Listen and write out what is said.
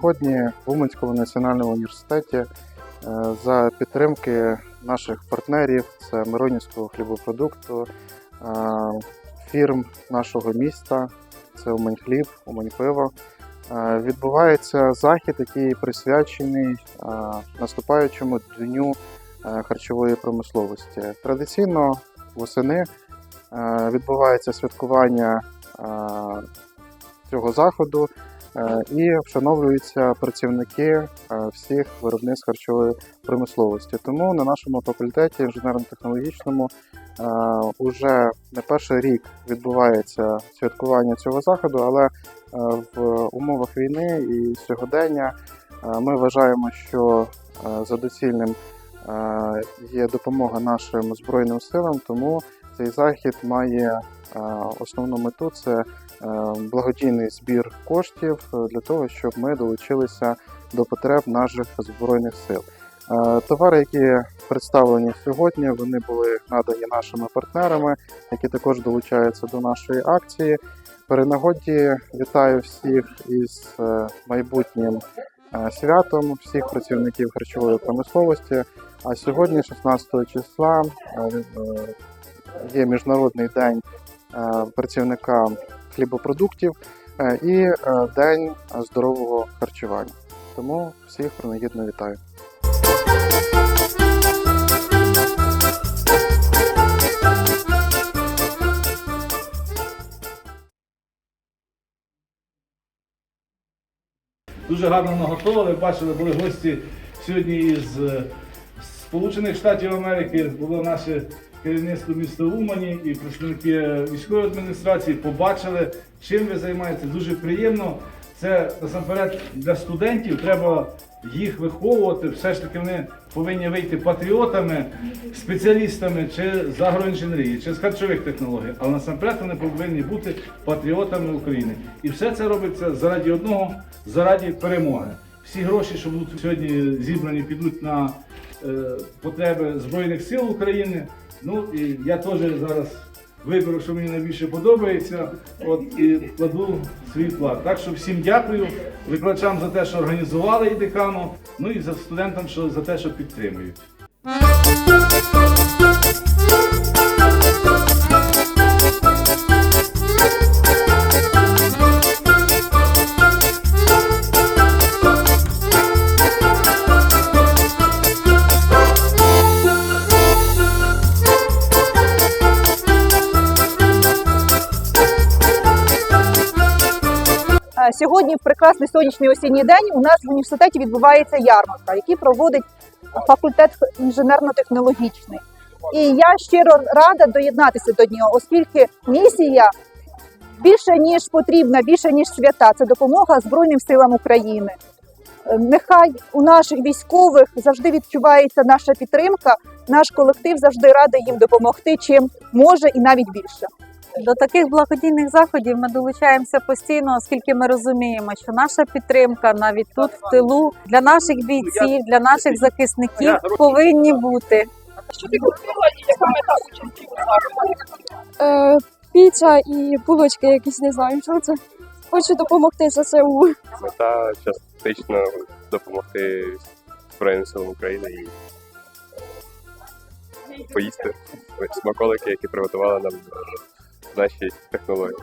сьогодні в Уманському національному університеті е, за підтримки наших партнерів, це Миронівського хлібопродукту, е, фірм нашого міста, це Умань Хліб, Умань Пиво. е, Відбувається захід, який присвячений наступаючому дню харчової промисловості. Традиційно восени відбувається святкування цього заходу і вшановлюються працівники е, всіх виробництв харчової промисловості. Тому на нашому факультеті інженерно-технологічному е, уже не перший рік відбувається святкування цього заходу, але е, в умовах війни і сьогодення е, ми вважаємо, що е, за доцільним е, є допомога нашим збройним силам, тому цей захід має е, основну мету це е, благодійний збір коштів е, для того, щоб ми долучилися до потреб наших збройних сил. Товари, які представлені сьогодні, вони були надані нашими партнерами, які також долучаються до нашої акції. При нагоді вітаю всіх із майбутнім святом, всіх працівників харчової промисловості. А сьогодні, 16 числа, є Міжнародний день е, працівника хлібопродуктів е, і е, День здорового харчування. Тому всіх принагідно вітаю. Дуже гарно наготовили. Бачили, були гості сьогодні із Сполучених Штатів Америки. Було наше керівництво міста Умані і представники військової адміністрації. Побачили, чим ви займаєтеся. Дуже приємно. Це насамперед для студентів треба їх виховувати. Все ж таки вони повинні вийти патріотами, спеціалістами чи з агроінженерії, чи з харчових технологій. Але насамперед вони повинні бути патріотами України. І все це робиться заради одного, заради перемоги. Всі гроші, що будуть сьогодні зібрані, підуть на е, потреби Збройних сил України. Ну і я теж зараз виберу, що мені найбільше подобається, от і кладу свій вклад. Так що всім дякую викладачам за те, що організували і декану, ну і за студентам, що за те, що підтримують. Сьогодні, в прекрасний сонячний осінній день, у нас в університеті відбувається ярмарка, який проводить факультет інженерно-технологічний. І я щиро рада доєднатися до нього, оскільки місія більше ніж потрібна, більше ніж свята. Це допомога Збройним силам України. Нехай у наших військових завжди відчувається наша підтримка. Наш колектив завжди радий їм допомогти, чим може, і навіть більше. До таких благодійних заходів ми долучаємося постійно, оскільки ми розуміємо, що наша підтримка навіть тут в тилу для наших бійців, для наших захисників повинні бути. е, піца і булочки якісь, не знаю, що це. Хочу допомогти ЗСУ. мета частично допомогти Збройним силам України і поїсти смаколики, які приготували нам наші технології.